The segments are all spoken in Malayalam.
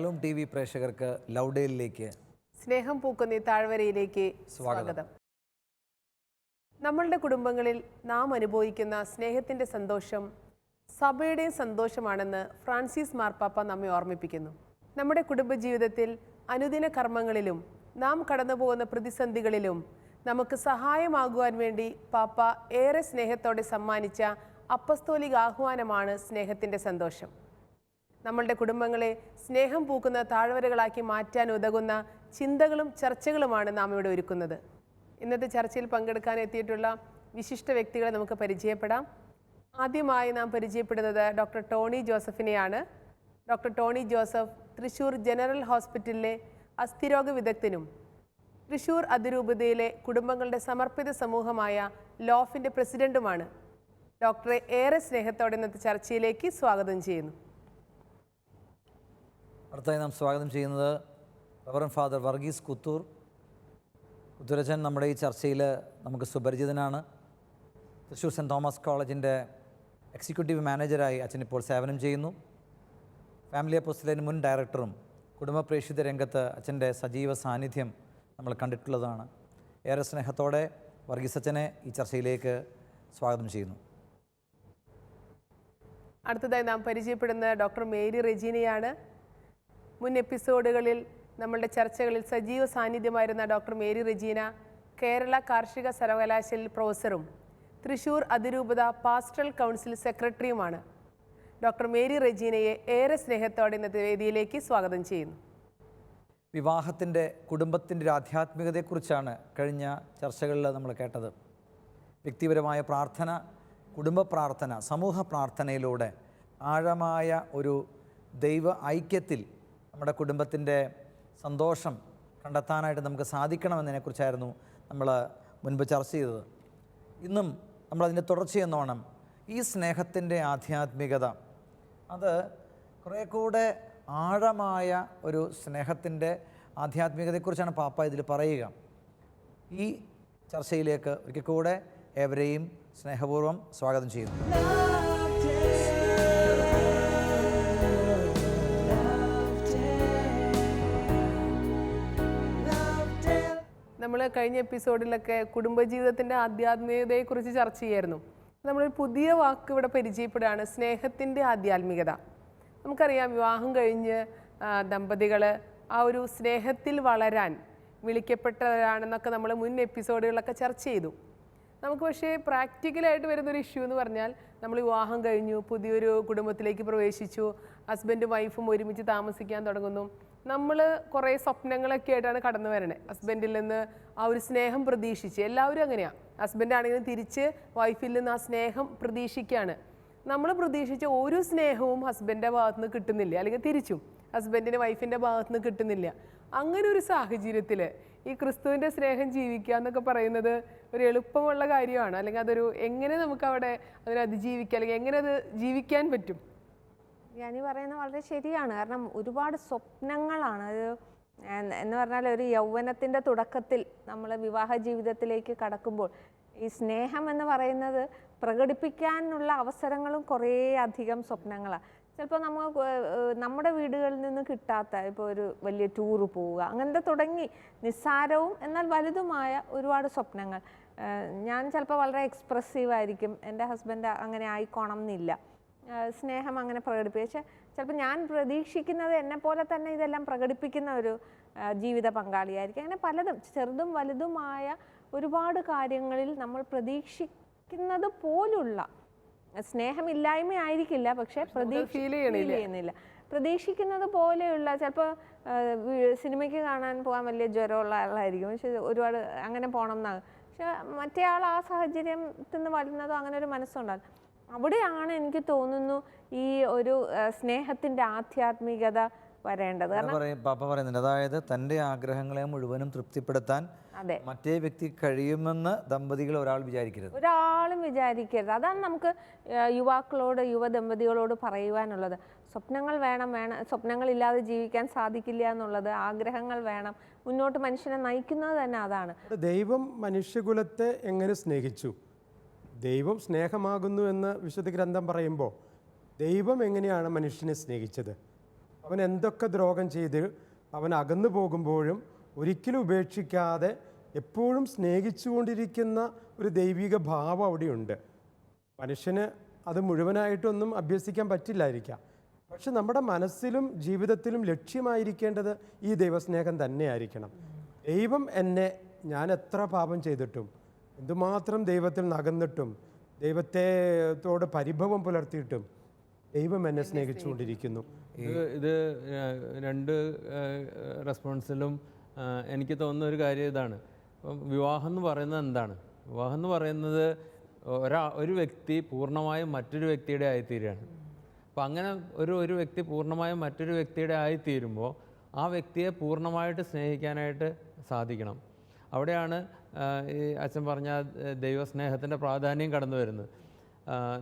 ശാലോം ടി വി പ്രേക്ഷകർക്ക് ലൗഡേലിലേക്ക് സ്നേഹം പൂക്കുന്ന താഴ്വരയിലേക്ക് സ്വാഗതം. സ്വാഗതം. നമ്മളുടെ കുടുംബങ്ങളിൽ നാം അനുഭവിക്കുന്ന സ്നേഹത്തിന്റെ സന്തോഷം സഭയുടെയും സന്തോഷമാണെന്ന് ഫ്രാൻസിസ് മാർപ്പാപ്പ നമ്മെ ഓർമ്മിപ്പിക്കുന്നു. നമ്മുടെ കുടുംബജീവിതത്തിൽ അനുദിന കർമ്മങ്ങളിലും നാം കടന്നുപോകുന്ന പ്രതിസന്ധികളിലും നമുക്ക് സഹായമാകുവാൻ വേണ്ടി പാപ്പ ഏറെ സ്നേഹത്തോടെ സമ്മാനിച്ച അപ്പസ്തോലിക ആഹ്വാനമാണ് സ്നേഹത്തിന്റെ സന്തോഷം. നമ്മളുടെ കുടുംബങ്ങളെ സ്നേഹം പൂക്കുന്ന താഴ്വരകളാക്കി മാറ്റാൻ ഉതകുന്ന ചിന്തകളും ചർച്ചകളുമാണ് നാം ഇവിടെ ഒരുക്കുന്നത്. ഇന്നത്തെ ചർച്ചയിൽ പങ്കെടുക്കാൻ എത്തിയിട്ടുള്ള വിശിഷ്ട വ്യക്തികളെ നമുക്ക് പരിചയപ്പെടാം. ആദ്യമായി നാം പരിചയപ്പെടുന്നത് ഡോക്ടർ ടോണി ജോസഫിനെയാണ്. ഡോക്ടർ ടോണി ജോസഫ് തൃശൂർ ജനറൽ ഹോസ്പിറ്റലിലെ അസ്ഥിരോഗ വിദഗ്ധനും തൃശൂർ അതിരൂപതയിലെ കുടുംബങ്ങളുടെ സമർപ്പിത സമൂഹമായ ലോഫിന്റെ പ്രസിഡന്റുമാണ് ഡോക്ടറെ ഏറെ സ്നേഹത്തോടെ ഇന്നത്തെ ചർച്ചയിലേക്ക് സ്വാഗതം ചെയ്യുന്നു. അടുത്തായി നാം സ്വാഗതം ചെയ്യുന്നത് റവറൻ ഫാദർ വർഗീസ് കുത്തൂർ. കുത്തൂരച്ചൻ നമ്മുടെ ഈ ചർച്ചയിൽ നമുക്ക് സുപരിചിതനാണ്. തൃശ്ശൂർ സെന്റ് തോമസ് കോളേജിന്റെ എക്സിക്യൂട്ടീവ് മാനേജരായി അച്ഛൻ ഇപ്പോൾ സേവനം ചെയ്യുന്നു. ഫാമിലി അപ്പോസ്റ്റലിന് മുൻ ഡയറക്ടറും കുടുംബ പ്രേക്ഷിത രംഗത്ത് അച്ഛന്റെ സജീവ സാന്നിധ്യം നമ്മൾ കണ്ടിട്ടുള്ളതാണ്. ഏറെ സ്നേഹത്തോടെ വർഗീസ് അച്ഛനെ ഈ ചർച്ചയിലേക്ക് സ്വാഗതം ചെയ്യുന്നു. അടുത്തതായി നാം പരിചയപ്പെടുന്ന ഡോക്ടർ മേരി റെജീനയാണ്. മുൻ എപ്പിസോഡുകളിൽ നമ്മളുടെ ചർച്ചകളിൽ സജീവ സാന്നിധ്യമായിരുന്ന ഡോക്ടർ മേരി റെജീന കേരള കാർഷിക സർവകലാശാലയിൽ പ്രൊഫസറും തൃശൂർ അതിരൂപത പാസ്റ്റൽ കൗൺസിൽ സെക്രട്ടറിയുമാണ്. ഡോക്ടർ മേരി റെജീനയെ ഏറെ സ്നേഹത്തോടെ ഇന്നത്തെ വേദിയിലേക്ക് സ്വാഗതം ചെയ്യുന്നു. വിവാഹത്തിന്റെ കുടുംബത്തിന്റെ ഒരു ആധ്യാത്മികതയെക്കുറിച്ചാണ് കഴിഞ്ഞ ചർച്ചകളിൽ നമ്മൾ കേട്ടത്. വ്യക്തിപരമായ പ്രാർത്ഥന കുടുംബ പ്രാർത്ഥന സമൂഹ പ്രാർത്ഥനയിലൂടെ ആഴമായ ഒരു ദൈവ ഐക്യത്തിൽ നമ്മുടെ കുടുംബത്തിന്റെ സന്തോഷം കണ്ടെത്താനായിട്ട് നമുക്ക് സാധിക്കണമെന്നതിനെക്കുറിച്ചായിരുന്നു നമ്മൾ മുൻപ് ചർച്ച ചെയ്തത്. ഇന്നും നമ്മളതിന്റെ തുടർച്ചയെന്നോണം ഈ സ്നേഹത്തിന്റെ ആധ്യാത്മികത അത് കുറേ കൂടെ ആഴമായ ഒരു സ്നേഹത്തിന്റെ ആധ്യാത്മികതയെക്കുറിച്ചാണ് പാപ്പ ഇതിൽ പറയുക. ഈ ചർച്ചയിലേക്ക് ഒരിക്കൽ കൂടെ ഏവരെയും സ്നേഹപൂർവം സ്വാഗതം ചെയ്യുന്നു. നമ്മൾ കഴിഞ്ഞ എപ്പിസോഡിലൊക്കെ കുടുംബജീവിതത്തിന്റെ ആധ്യാത്മികതയെക്കുറിച്ച് ചർച്ച ചെയ്യായിരുന്നു. നമ്മളൊരു പുതിയ വാക്ക് ഇവിടെ പരിചയപ്പെടുകയാണ് സ്നേഹത്തിന്റെ ആധ്യാത്മികത. നമുക്കറിയാം വിവാഹം കഴിഞ്ഞ് ദമ്പതികൾ ആ ഒരു സ്നേഹത്തിൽ വളരാൻ വിളിക്കപ്പെട്ടവരാണെന്നൊക്കെ നമ്മൾ മുൻ എപ്പിസോഡുകളിലൊക്കെ ചർച്ച ചെയ്തു. നമുക്ക് പക്ഷേ പ്രാക്ടിക്കലായിട്ട് വരുന്നൊരു ഇഷ്യൂ എന്ന് പറഞ്ഞാൽ നമ്മൾ വിവാഹം കഴിഞ്ഞു പുതിയൊരു കുടുംബത്തിലേക്ക് പ്രവേശിച്ചു ഹസ്ബൻഡും വൈഫും ഒരുമിച്ച് താമസിക്കാൻ തുടങ്ങുന്നു. നമ്മൾ കുറേ സ്വപ്നങ്ങളൊക്കെ ആയിട്ടാണ് കടന്നു വരണേ. ഹസ്ബൻഡിൽ നിന്ന് ആ ഒരു സ്നേഹം പ്രതീക്ഷിച്ച്. എല്ലാവരും അങ്ങനെയാണ് ഹസ്ബൻഡ് ആണെങ്കിലും തിരിച്ച് വൈഫിൽ നിന്ന് ആ സ്നേഹം പ്രതീക്ഷിക്കുകയാണ് നമ്മൾ പ്രതീക്ഷിച്ച ഒരു സ്നേഹവും ഹസ്ബൻഡിന്റെ ഭാഗത്തുനിന്ന് കിട്ടുന്നില്ല. അല്ലെങ്കിൽ തിരിച്ചും ഹസ്ബൻഡിന് വൈഫിന്റെ ഭാഗത്തുനിന്ന് കിട്ടുന്നില്ല. അങ്ങനെ ഒരു സാഹചര്യത്തിൽ ഈ ക്രിസ്തുവിന്റെ സ്നേഹം ജീവിക്കുക എന്നൊക്കെ പറയുന്നത് ഒരു എളുപ്പമുള്ള കാര്യമാണ്. അല്ലെങ്കിൽ അതൊരു എങ്ങനെ നമുക്ക് അവിടെ അതിനെ അതിജീവിക്കുക അല്ലെങ്കിൽ എങ്ങനെ അത് ജീവിക്കാൻ പറ്റും? ഞാൻ പറയുന്നത് വളരെ ശരിയാണ്. കാരണം ഒരുപാട് സ്വപ്നങ്ങളാണ്. അത് എന്ന് പറഞ്ഞാൽ ഒരു യൗവനത്തിന്റെ തുടക്കത്തിൽ നമ്മൾ വിവാഹ ജീവിതത്തിലേക്ക് കടക്കുമ്പോൾ ഈ സ്നേഹം എന്ന് പറയുന്നത് പ്രകടിപ്പിക്കാനുള്ള അവസരങ്ങളും കുറേ അധികം സ്വപ്നങ്ങളാണ്. ചിലപ്പോൾ നമ്മൾ നമ്മുടെ വീടുകളിൽ നിന്ന് കിട്ടാത്ത ഇപ്പോൾ ഒരു വലിയ ടൂറ് പോവുക അങ്ങനത്തെ തുടങ്ങി നിസ്സാരവും എന്നാൽ വലുതുമായ ഒരുപാട് സ്വപ്നങ്ങൾ. ഞാൻ ചിലപ്പോൾ വളരെ എക്സ്പ്രസീവ് ആയിരിക്കും. എന്റെ ഹസ്ബൻഡ് അങ്ങനെ ആയിക്കോണം എന്നില്ല. സ്നേഹം അങ്ങനെ പ്രകടിപ്പിക്കുക പക്ഷെ ചിലപ്പോൾ ഞാൻ പ്രതീക്ഷിക്കുന്നത് എന്നെ പോലെ തന്നെ ഇതെല്ലാം പ്രകടിപ്പിക്കുന്ന ഒരു ജീവിത പങ്കാളിയായിരിക്കും. അങ്ങനെ പലതും ചെറുതും വലുതുമായ ഒരുപാട് കാര്യങ്ങളിൽ നമ്മൾ പ്രതീക്ഷിക്കുന്നത് പോലുള്ള സ്നേഹമില്ലായ്മ ആയിരിക്കില്ല പക്ഷേ പ്രതീക്ഷ ചെയ്യുന്നില്ല. പ്രതീക്ഷിക്കുന്നത് പോലെയുള്ള ചിലപ്പോൾ സിനിമയ്ക്ക് കാണാൻ പോകാൻ വലിയ ജ്വരമുള്ള ആളായിരിക്കും. പക്ഷെ ഒരുപാട് അങ്ങനെ പോകണം എന്നാണ്. പക്ഷെ മറ്റേ ആൾ ആ സാഹചര്യത്തിൽ നിന്ന് വരുന്നതോ അങ്ങനെ ഒരു മനസ്സുണ്ടാകും അവിടെയാണ് എനിക്ക് തോന്നുന്നു ഈ ഒരു സ്നേഹത്തിന്റെ ആധ്യാത്മികത വരേണ്ടത്. പാപ്പ പറയുന്നുണ്ട്. അതായത് തന്റെ ആഗ്രഹങ്ങളെ മുഴുവനും തൃപ്തിപ്പെടുത്താൻ മറ്റേ വ്യക്തി കഴിയുമെന്ന് ദമ്പതികൾ ഒരാൾ വിചാരിക്കരുത്. ഒരാളും വിചാരിക്കരുത്. അതാണ് നമുക്ക് യുവാക്കളോട് യുവ ദമ്പതികളോട് പറയുവാനുള്ളത്. സ്വപ്നങ്ങൾ വേണം വേണം സ്വപ്നങ്ങൾ ഇല്ലാതെ ജീവിക്കാൻ സാധിക്കില്ല എന്നുള്ളത് ആഗ്രഹങ്ങൾ വേണം മുന്നോട്ട് മനുഷ്യനെ നയിക്കുന്നത് തന്നെ അതാണ്. ദൈവം മനുഷ്യകുലത്തെ എങ്ങനെ സ്നേഹിച്ചു? ദൈവം സ്നേഹമാകുന്നു എന്ന് വിശുദ്ധ ഗ്രന്ഥം പറയുമ്പോൾ ദൈവം എങ്ങനെയാണ് മനുഷ്യനെ സ്നേഹിച്ചത്? അവൻ എന്തൊക്കെ ദ്രോഹം ചെയ്ത് അവൻ അകന്നു പോകുമ്പോഴും ഒരിക്കലും ഉപേക്ഷിക്കാതെ എപ്പോഴും സ്നേഹിച്ചുകൊണ്ടിരിക്കുന്ന ഒരു ദൈവിക ഭാവം അവിടെയുണ്ട്. മനുഷ്യന് അത് മുഴുവനായിട്ടൊന്നും അഭ്യസിക്കാൻ പറ്റില്ലായിരിക്കാം. പക്ഷെ നമ്മുടെ മനസ്സിലും ജീവിതത്തിലും ലക്ഷ്യമായിരിക്കേണ്ടത് ഈ ദൈവസ്നേഹം തന്നെയായിരിക്കണം. ദൈവം എന്നെ ഞാൻ എത്ര പാപം ചെയ്തിട്ടും എന്തുമാത്രം ദൈവത്തിൽ നകന്നിട്ടും ദൈവത്തെത്തോട് പരിഭവം പുലർത്തിയിട്ടും ദൈവം എന്നെ സ്നേഹിച്ചുകൊണ്ടിരിക്കുന്നു. ഇത് രണ്ട് റെസ്പോൺസിലും എനിക്ക് തോന്നുന്ന ഒരു കാര്യം ഇതാണ്. വിവാഹം എന്ന് പറയുന്നത് എന്താണ്? വിവാഹം എന്ന് പറയുന്നത് ഒരാ ഒരു വ്യക്തി പൂർണമായും മറ്റൊരു വ്യക്തിയുടെ ആയിത്തീരുകയാണ്. അപ്പം അങ്ങനെ ഒരു ഒരു വ്യക്തി പൂർണമായും മറ്റൊരു വ്യക്തിയുടെ ആയിത്തീരുമ്പോൾ ആ വ്യക്തിയെ പൂർണമായിട്ട് സ്നേഹിക്കാനായിട്ട് സാധിക്കണം. അവിടെയാണ് ഈ അച്ഛൻ പറഞ്ഞ ദൈവസ്നേഹത്തിന്റെ പ്രാധാന്യം കടന്നു വരുന്നത്.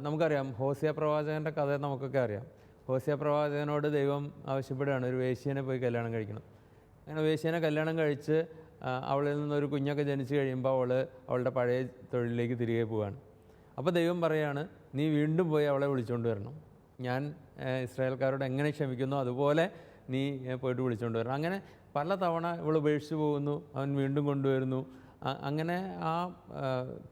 നമുക്കറിയാം ഹോസിയ പ്രവാചകന്റെ കഥ നമുക്കൊക്കെ അറിയാം. ഹോസിയ പ്രവാചകനോട് ദൈവം ആവശ്യപ്പെടുകയാണ് ഒരു വേശ്യനെ പോയി കല്യാണം കഴിക്കണം. അങ്ങനെ വേശ്യനെ കല്യാണം കഴിച്ച് അവളിൽ നിന്നൊരു കുഞ്ഞൊക്കെ ജനിച്ചു കഴിയുമ്പോൾ അവൾ അവളുടെ പഴയ തൊഴിലിലേക്ക് തിരികെ പോവുകയാണ് അപ്പോൾ ദൈവം പറയാണ് നീ വീണ്ടും പോയി അവളെ വിളിച്ചുകൊണ്ട് വരണം. ഞാൻ ഇസ്രായേൽക്കാരോട് എങ്ങനെ ക്ഷമിക്കുന്നു അതുപോലെ നീ പോയിട്ട് വിളിച്ചുകൊണ്ട് വരണം. അങ്ങനെ പല തവണ ഇവൾ ഉപേക്ഷിച്ച് പോകുന്നു അവൻ വീണ്ടും കൊണ്ടുവരുന്നു. അങ്ങനെ ആ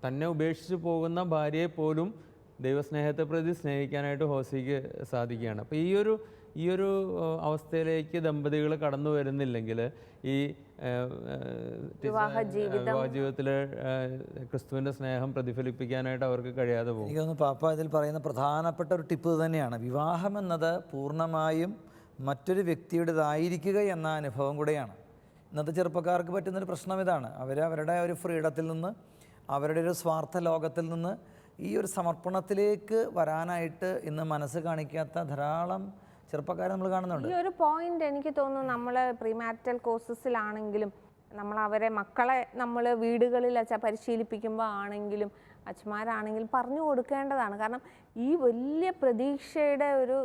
തന്നെ ഉപേക്ഷിച്ച് പോകുന്ന ഭാര്യയെ പോലും ദൈവസ്നേഹത്തെ പ്രതി സ്നേഹിക്കാനായിട്ട് ഹോസിക്ക് സാധിക്കുകയാണ്. അപ്പോൾ ഈ ഒരു ഈ ഒരു അവസ്ഥയിലേക്ക് ദമ്പതികൾ കടന്നു വരുന്നില്ലെങ്കിൽ ഈ വിവാഹ ജീവിതം വിവാഹ ജീവിതത്തിൽ ക്രിസ്തുവിന്റെ സ്നേഹം പ്രതിഫലിപ്പിക്കാനായിട്ട് അവർക്ക് കഴിയാതെ പോകും. എനിക്കൊന്ന് പാപ്പ ഇതിൽ പറയുന്ന പ്രധാനപ്പെട്ട ഒരു ടിപ്പ് തന്നെയാണ്. വിവാഹം എന്നത് പൂർണമായും മറ്റൊരു വ്യക്തിയുടേതായിരിക്കുക എന്ന അനുഭവം കൂടെയാണ്. ഇന്നത്തെ ചെറുപ്പക്കാർക്ക് പറ്റുന്നൊരു പ്രശ്നം ഇതാണ്. അവർ അവരുടെ ഒരു ഫ്രീഡത്തിൽ നിന്ന് അവരുടെ ഒരു സ്വാർത്ഥ ലോകത്തിൽ നിന്ന് ഈ ഒരു സമർപ്പണത്തിലേക്ക് വരാനായിട്ട് ഇന്ന് മനസ്സ് കാണിക്കാത്ത ധാരാളം ചെറുപ്പക്കാരെ നമ്മൾ കാണുന്നുണ്ട്. ഈ ഒരു പോയിന്റ് എനിക്ക് തോന്നുന്നു നമ്മൾ പ്രീമാരിറ്റൽ കോഴ്സസിലാണെങ്കിലും നമ്മൾ അവരെ മക്കളെ നമ്മൾ വീടുകളിൽ അച്ഛാ പരിശീലിപ്പിക്കുമ്പോൾ ആണെങ്കിലും അച്ഛന്മാരാണെങ്കിലും പറഞ്ഞു കൊടുക്കേണ്ടതാണ്. കാരണം ഈ വലിയ പ്രതീക്ഷയുടെ ഒരു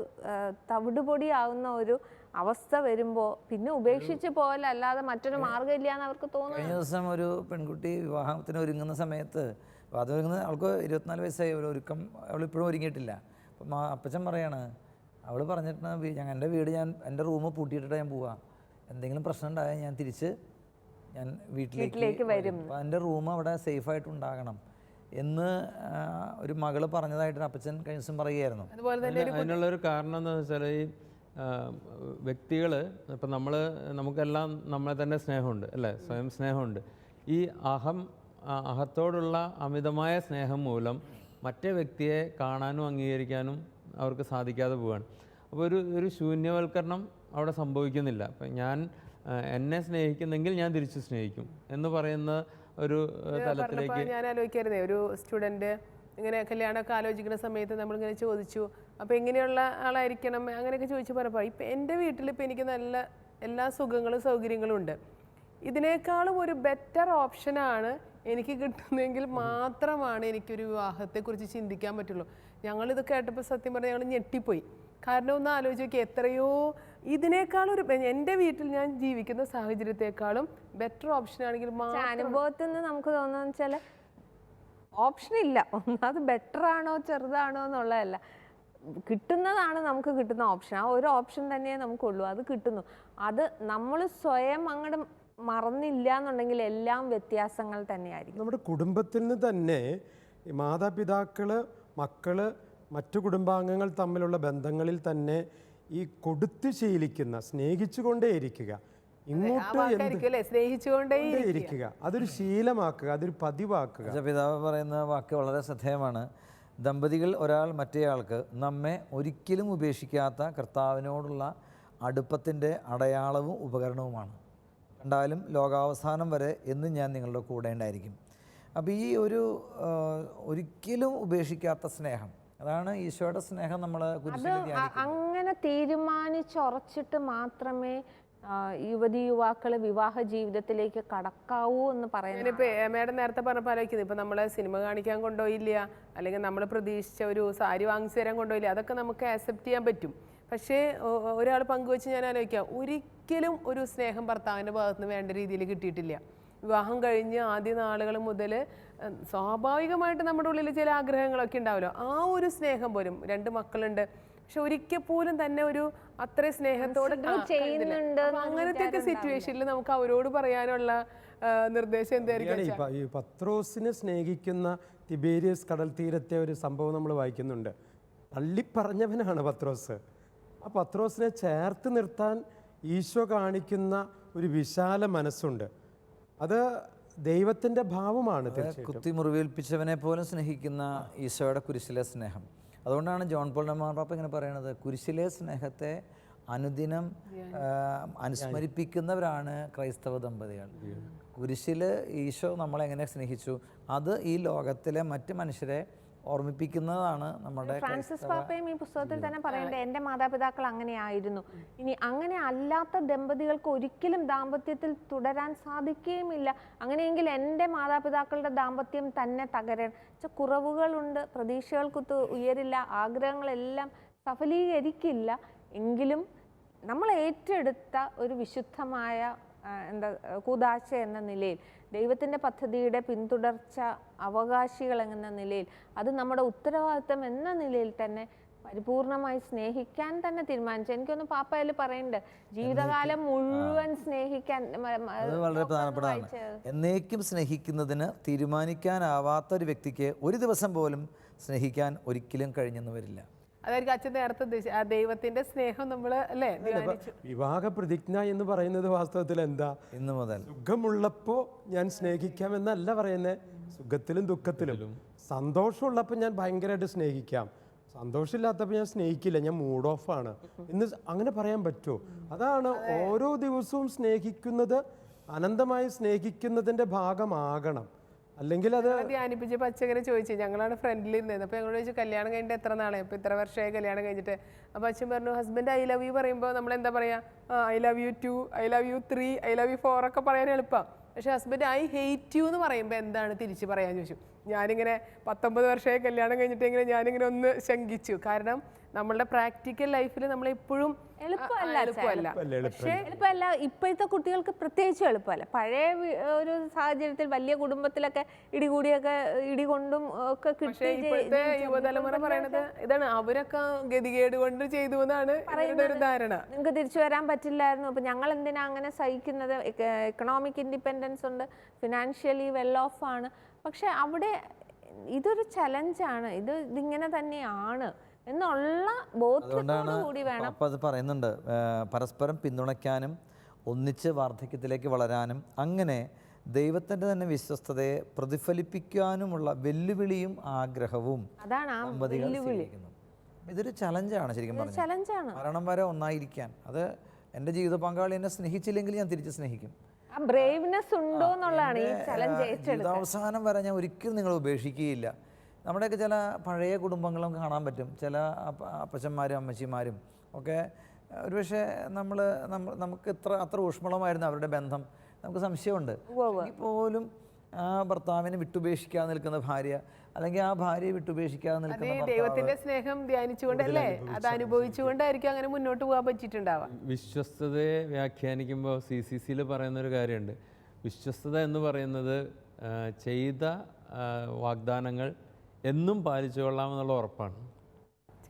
തവിടുപൊടിയാവുന്ന ഒരു അവസ്ഥ വരുമ്പോ പിന്നെ ഉപേക്ഷിച്ച് പോലെ അല്ലാതെ മറ്റൊരു മാർഗമില്ല എന്ന് അവർക്ക് തോന്നുന്നു കഴിഞ്ഞ ദിവസം ഒരു പെൺകുട്ടി വിവാഹത്തിന് ഒരുങ്ങുന്ന സമയത്ത് അത് ഒരുങ്ങുന്ന അവൾക്ക് ഇരുപത്തിനാല് വയസ്സായി അവൾ ഒരുക്കം അവൾ ഇപ്പോഴും ഒരുങ്ങിയിട്ടില്ല. അപ്പം അപ്പച്ചൻ പറയാണ് അവൾ പറഞ്ഞിട്ട് ഞാൻ എന്റെ വീട് ഞാൻ എന്റെ റൂം പൂട്ടിയിട്ടിട്ട് ഞാൻ പോവാം. എന്തെങ്കിലും പ്രശ്നം ഉണ്ടായാൽ ഞാൻ തിരിച്ച് ഞാൻ വീട്ടിലേക്ക് വരും. അപ്പം എന്റെ റൂം അവിടെ സേഫ് ആയിട്ട് ഉണ്ടാകണം എന്ന് ഒരു മകൾ പറഞ്ഞതായിട്ട് അപ്പച്ചൻ കഴിഞ്ഞ ദിവസം പറയുകയായിരുന്നു. അതിനുള്ള ഒരു കാരണം എന്താണെന്ന് വെച്ചാൽ ഈ വ്യക്തികൾ ഇപ്പം നമ്മൾ നമുക്കെല്ലാം നമ്മളെ തന്നെ സ്നേഹമുണ്ട് അല്ലേ? സ്വയം സ്നേഹമുണ്ട്. ഈ അഹം അഹത്തോടുള്ള അമിതമായ സ്നേഹം മൂലം മറ്റേ വ്യക്തിയെ കാണാനും അംഗീകരിക്കാനും അവർക്ക് സാധിക്കാതെ പോവുകയാണ് അപ്പോൾ ഒരു ഒരു ശൂന്യവൽക്കരണം അവിടെ സംഭവിക്കുന്നില്ല. അപ്പം ഞാൻ എന്നെ സ്നേഹിക്കുന്നെങ്കിൽ ഞാൻ തിരിച്ചു സ്നേഹിക്കും എന്ന് പറയുന്ന ഒരു തലത്തിലേക്ക് ഞാൻ ആലോചിക്കായിരുന്നേ ഒരു സ്റ്റുഡന്റ് ഇങ്ങനെ കല്യാണമൊക്കെ ആലോചിക്കുന്ന സമയത്ത് നമ്മളിങ്ങനെ ചോദിച്ചു അപ്പോൾ എങ്ങനെയുള്ള ആളായിരിക്കണം? അങ്ങനെയൊക്കെ ചോദിച്ചു പറഞ്ഞപ്പോൾ ഇപ്പം എന്റെ വീട്ടിൽ ഇപ്പം എനിക്ക് നല്ല എല്ലാ സുഖങ്ങളും സൗകര്യങ്ങളും ഉണ്ട്. ഇതിനേക്കാളും ഒരു ബെറ്റർ ഓപ്ഷനാണ് എനിക്ക് കിട്ടുന്നതെങ്കിൽ മാത്രമാണ് എനിക്കൊരു വിവാഹത്തെക്കുറിച്ച് ചിന്തിക്കാൻ പറ്റുള്ളൂ. ഞങ്ങളിത് കേട്ടപ്പോൾ സത്യം പറഞ്ഞാൽ ഞങ്ങൾ ഞെട്ടിപ്പോയി. കാരണം ഒന്ന് ആലോചിച്ച് നോക്കി എത്രയോ ഇതിനേക്കാളും ഒരു എന്റെ വീട്ടിൽ ഞാൻ ജീവിക്കുന്ന സാഹചര്യത്തെക്കാളും ബെറ്റർ ഓപ്ഷൻ ആണെങ്കിൽ അനുഭവത്തിൽ നിന്ന് നമുക്ക് തോന്നുന്നത് വെച്ചാൽ ഓപ്ഷൻ ഇല്ല. ഒന്നാമത് ബെറ്റർ ആണോ ചെറുതാണോ എന്നുള്ളതല്ല. കിട്ടുന്നതാണ് നമുക്ക് കിട്ടുന്ന ഓപ്ഷൻ. ആ ഒരു ഓപ്ഷൻ തന്നെ നമുക്കുള്ളൂ അത് കിട്ടുന്നു. അത് നമ്മൾ സ്വയം അങ്ങോട്ട് മറന്നില്ല എന്നുണ്ടെങ്കിൽ എല്ലാം വ്യത്യാസങ്ങൾ തന്നെയായിരിക്കും. നമ്മുടെ കുടുംബത്തിൽ നിന്ന് തന്നെ മാതാപിതാക്കൾ മക്കൾ മറ്റു കുടുംബാംഗങ്ങൾ തമ്മിലുള്ള ബന്ധങ്ങളിൽ തന്നെ ഈ കൊടുത്തു ശീലിക്കുന്ന സ്നേഹിച്ചുകൊണ്ടേയിരിക്കുക ഇങ്ങോട്ട് ഇരിക്കുക. അതൊരു ശീലമാക്കുക അതൊരു പതിവാക്കുക. പിതാവ് പറയുന്ന വാക്ക് വളരെ ശ്രദ്ധേയമാണ്. ദമ്പതികൾ ഒരാൾ മറ്റേയാൾക്ക് നമ്മെ ഒരിക്കലും ഉപേക്ഷിക്കാത്ത കർത്താവിനോടുള്ള അടുപ്പത്തിന്റെ അടയാളവും ഉപകരണവുമാണ്. കണ്ടാലും ലോകാവസാനം വരെ എന്നും ഞാൻ നിങ്ങളുടെ കൂടെ ഉണ്ടായിരിക്കും. അപ്പോൾ ഈ ഒരു ഒരിക്കലും ഉപേക്ഷിക്കാത്ത സ്നേഹം അതാണ് ഈശോയുടെ സ്നേഹം നമ്മൾ അങ്ങനെ തീരുമാനിച്ചുറച്ചിട്ട് മാത്രമേ യുവതി യുവാക്കൾ വിവാഹ ജീവിതത്തിലേക്ക് കടക്കാവൂ എന്ന് പറയുന്നത് മേഡം നേരത്തെ പറഞ്ഞ ആലോചിക്കുന്നത് ഇപ്പൊ നമ്മളെ സിനിമ കാണിക്കാൻ കൊണ്ടുപോയില്ല അല്ലെങ്കിൽ നമ്മൾ പ്രതീക്ഷിച്ച ഒരു സാരി വാങ്ങിച്ചു തരാൻ കൊണ്ടുപോയില്ല. അതൊക്കെ നമുക്ക് ആക്സെപ്റ്റ് ചെയ്യാൻ പറ്റും. പക്ഷേ ഒരാൾ പങ്കുവെച്ച് ഞാൻ ആലോചിക്കാം. ഒരിക്കലും ഒരു സ്നേഹം ഭർത്താവിന്റെ ഭാഗത്ത് നിന്ന് വേണ്ട രീതിയിൽ കിട്ടിയിട്ടില്ല. വിവാഹം കഴിഞ്ഞ് ആദ്യ നാളുകൾ മുതൽ സ്വാഭാവികമായിട്ട് നമ്മുടെ ഉള്ളിൽ ചില ആഗ്രഹങ്ങളൊക്കെ ഉണ്ടാവുമല്ലോ ആ ഒരു സ്നേഹം പോലും രണ്ട് മക്കളുണ്ട്. പക്ഷെ ഒരിക്കൽ പോലും തന്നെ ഒരു അത്ര സ്നേഹത്തോടെ അങ്ങനത്തെ ഒക്കെ സിറ്റുവേഷനിൽ നമുക്ക് അവരോട് പറയാനുള്ള നിർദ്ദേശം എന്തായിരിക്കും ഞാൻ ഈ പത്രോസിനെ സ്നേഹിക്കുന്ന തിബേരിയസ് കടൽ തീരത്തെ ഒരു സംഭവം നമ്മൾ വായിക്കുന്നുണ്ട്. തള്ളിപ്പറഞ്ഞവനാണ് പത്രോസ്. ആ പത്രോസിനെ ചേർത്ത് നിർത്താൻ ഈശോ കാണിക്കുന്ന ഒരു വിശാല മനസ്സുണ്ട്. അത് ദൈവത്തിന്റെ ഭാവമാണ് കുത്തിമുറിവേൽപ്പിച്ചവനെ കുത്തി മുറിവേൽപ്പിച്ചവനെ പോലും സ്നേഹിക്കുന്ന ഈശോയുടെ കുരിശിലെ സ്നേഹം. അതുകൊണ്ടാണ് ജോൺ പോൾ മാർപ്പാപ്പ ഇങ്ങനെ പറയുന്നത് കുരിശിലെ സ്നേഹത്തെ അനുദിനം അനുസ്മരിപ്പിക്കുന്നവരാണ് ക്രൈസ്തവ ദമ്പതികൾ. കുരിശിൽ ഈശോ നമ്മളെങ്ങനെ സ്നേഹിച്ചു? അത് ഈ ലോകത്തിലെ മറ്റ് മനുഷ്യരെ ഓർമ്മിപ്പിക്കുന്നതാണ് നമ്മുടെ ഫ്രാൻസിസ് പാപ്പയും ഈ പുസ്തകത്തിൽ തന്നെ പറയുന്നുണ്ട് എന്റെ മാതാപിതാക്കൾ അങ്ങനെയായിരുന്നു. ഇനി അങ്ങനെ അല്ലാത്ത ദമ്പതികൾക്ക് ഒരിക്കലും ദാമ്പത്യത്തിൽ തുടരാൻ സാധിക്കുകയുമില്ല. അങ്ങനെയെങ്കിൽ എന്റെ മാതാപിതാക്കളുടെ ദാമ്പത്യം തന്നെ തകരാൻ. വെച്ചാൽ കുറവുകളുണ്ട് പ്രതീക്ഷകൾക്കൊത്ത് ഉയരില്ല ആഗ്രഹങ്ങളെല്ലാം സഫലീകരിക്കില്ല. എങ്കിലും നമ്മൾ ഏറ്റെടുത്ത ഒരു വിശുദ്ധമായ എന്താ കൂതാശ എന്ന നിലയിൽ ദൈവത്തിന്റെ പദ്ധതിയുടെ പിന്തുടർച്ച അവകാശികൾ എന്ന നിലയിൽ അത് നമ്മുടെ ഉത്തരവാദിത്തം എന്ന നിലയിൽ തന്നെ പരിപൂർണമായി സ്നേഹിക്കാൻ തന്നെ തീരുമാനിച്ചു. എനിക്കൊന്ന് പാപ്പയിൽ പറയുന്നുണ്ട് ജീവിതകാലം മുഴുവൻ സ്നേഹിക്കാൻ വളരെ പ്രധാനപ്പെട്ടതാണ്. എന്നേക്കും സ്നേഹിക്കുന്നതിന് തീരുമാനിക്കാനാവാത്ത ഒരു വ്യക്തിക്ക് ഒരു ദിവസം പോലും സ്നേഹിക്കാൻ ഒരിക്കലും കഴിഞ്ഞെന്ന് വരില്ല. അതായിരിക്കും അച്ഛൻ നേരത്തെ ഉദ്ദേശിച്ചത് ആ ദൈവത്തിന്റെ സ്നേഹം നമ്മൾ അല്ലേ ധ്യാനിച്ചു. വിവാഹ പ്രതിജ്ഞ എന്ന് പറയുന്നത് വാസ്തവത്തിൽ എന്താ? ഇന്ന് മുതൽ. സുഖമുള്ളപ്പോൾ ഞാൻ സ്നേഹിക്കാം എന്നല്ല പറയുന്നത് സുഖത്തിലും ദുഃഖത്തിലും. സന്തോഷമുള്ളപ്പോൾ ഞാൻ ഭയങ്കരമായിട്ട് സ്നേഹിക്കാം. സന്തോഷമില്ലാത്തപ്പോൾ ഞാൻ സ്നേഹിക്കില്ല. ഞാൻ മൂഡ് ഓഫ് ആണ്. എന്ന് അങ്ങനെ പറയാൻ പറ്റുമോ അതാണ് ഓരോ ദിവസവും സ്നേഹിക്കുന്നത് അനന്തമായി സ്നേഹിക്കുന്നതിന്റെ ഭാഗമാകണം. അല്ലെങ്കിൽ അത് ധ്യാനിപ്പിച്ച് പച്ചങ്ങനെ ചോദിച്ചു ഞങ്ങളാണ് ഫ്രണ്ട്ലി ഇരുന്നത്. അപ്പോൾ ഞങ്ങളോട് ചോദിച്ചു കല്യാണം കഴിഞ്ഞിട്ട് എത്ര നാളെ അപ്പോൾ ഇത്ര വർഷമായി കല്യാണം കഴിഞ്ഞിട്ട്. അപ്പോൾ അച്ഛൻ പറഞ്ഞു ഹസ്ബൻഡ് ഐ ലവ് യു പറയുമ്പോൾ നമ്മൾ എന്താ പറയുക I love you two I love you three I love you four ഒക്കെ പറയാൻ എളുപ്പമാണ് പക്ഷേ ഹസ്ബൻഡ് ഐ ഹെയ്റ്റ് യു എന്ന് പറയുമ്പോൾ എന്താണ് തിരിച്ചു പറയാൻ ചോദിച്ചു? ഞാനിങ്ങനെ പത്തൊമ്പത് വർഷമായി കല്യാണം കഴിഞ്ഞിട്ട് ഇങ്ങനെ ഞാനിങ്ങനെ ഒന്ന് ശങ്കിച്ചു. കാരണം നമ്മളുടെ പ്രാക്ടിക്കൽ ലൈഫിൽ നമ്മൾ എപ്പോഴും എളുപ്പമല്ല എളുപ്പമല്ല. പക്ഷേ എളുപ്പം എളുപ്പമല്ല. ഇപ്പോഴത്തെ കുട്ടികൾക്ക് പ്രത്യേകിച്ചും എളുപ്പമല്ല. പഴയ വി- ഒരു സാഹചര്യത്തിൽ വലിയ കുടുംബത്തിലൊക്കെ ഇടികൂടിയൊക്കെ ഇടികൊണ്ടും ഒക്കെ പക്ഷേ കിട്ടി ഇപ്പോഴത്തെ യുവതലമുറ പറയണത് ഇതാണ്. അവരൊക്കെ ഗതികേട് കൊണ്ട് ചെയ്തു എന്നാണ് ഇവരുടെ ഒരു ധാരണ. നിങ്ങൾക്ക് തിരിച്ചു വരാൻ പറ്റില്ലായിരുന്നു. അപ്പം ഞങ്ങൾ എന്തിനാ അങ്ങനെ സഹിക്കുന്നത്? എക്കണോമിക് ഇൻഡിപെൻഡൻസ് ഉണ്ട്. ഫിനാൻഷ്യലി വെൽ ഓഫ് ആണ്. പക്ഷെ അവിടെ ഇതൊരു ചലഞ്ചാണ് ഇത് ഇതിങ്ങനെ തന്നെയാണ് എന്നുള്ള ബോധ്യത്തോടു കൂടി വേണം. അപ്പോൾ അത് പറയുന്നുണ്ട്. പരസ്പരം പിന്തുണയ്ക്കാനും ഒന്നിച്ച് വാർദ്ധക്യത്തിലേക്ക് വളരാനും അങ്ങനെ ദൈവത്തിന്റെ തന്നെ വിശ്വസ്തതയെ പ്രതിഫലിപ്പിക്കാനുമുള്ള വെല്ലുവിളിയും ആഗ്രഹവും അതാണ് ആ വെല്ലുവിളി. ഇതൊരു ചലഞ്ചാണ് ശരിക്കും പറഞ്ഞാൽ. ചലഞ്ചാണ് മരണം വരെ ഒന്നായിരിക്കാൻ. അത് എന്റെ ജീവിത പങ്കാളി എന്നെ സ്നേഹിച്ചില്ലെങ്കിൽ ഞാൻ തിരിച്ച് സ്നേഹിക്കും. ബ്രേവ്നെസ് ഉണ്ടോ എന്നുള്ളതാണ് ഈ ചലഞ്ച് അവസാനം വരെ ഞാൻ ഒരിക്കലും നിങ്ങൾ ഉപേക്ഷിക്കുകയില്ല. നമ്മുടെയൊക്കെ ചില പഴയ കുടുംബങ്ങളും കാണാൻ പറ്റും. ചില അപ്പച്ചന്മാരും അമ്മച്ചിമാരും ഒക്കെ ഒരുപക്ഷെ നമ്മൾ നമുക്ക് ഇത്ര അത്ര ഊഷ്മളമായിരുന്നു അവരുടെ ബന്ധം. നമുക്ക് സംശയമുണ്ട്. പോലും ആ ഭർത്താവിനെ വിട്ടുപേക്ഷിക്കാതെ നിൽക്കുന്ന ഭാര്യ അല്ലെങ്കിൽ ആ ഭാര്യയെ വിട്ടുപേക്ഷിക്കാതെ നിൽക്കുന്ന ഭർത്താവ് ദൈവത്തിന്റെ സ്നേഹം ധ്യാനിച്ചുകൊണ്ടല്ലേ അത് അനുഭവിച്ചുകൊണ്ടായിരിക്കും അങ്ങനെ മുന്നോട്ട് പോകാൻ പറ്റിയിട്ടുണ്ടാവുക. വിശ്വസ്തതയെ വ്യാഖ്യാനിക്കുമ്പോൾ സി സി സിയിൽ പറയുന്നൊരു കാര്യമുണ്ട്. വിശ്വസ്തത എന്ന് പറയുന്നത് ചെയ്ത വാഗ്ദാനങ്ങൾ എന്നും പാലിച്ചു കൊള്ളാമെന്നുള്ള ഉറപ്പാണ്.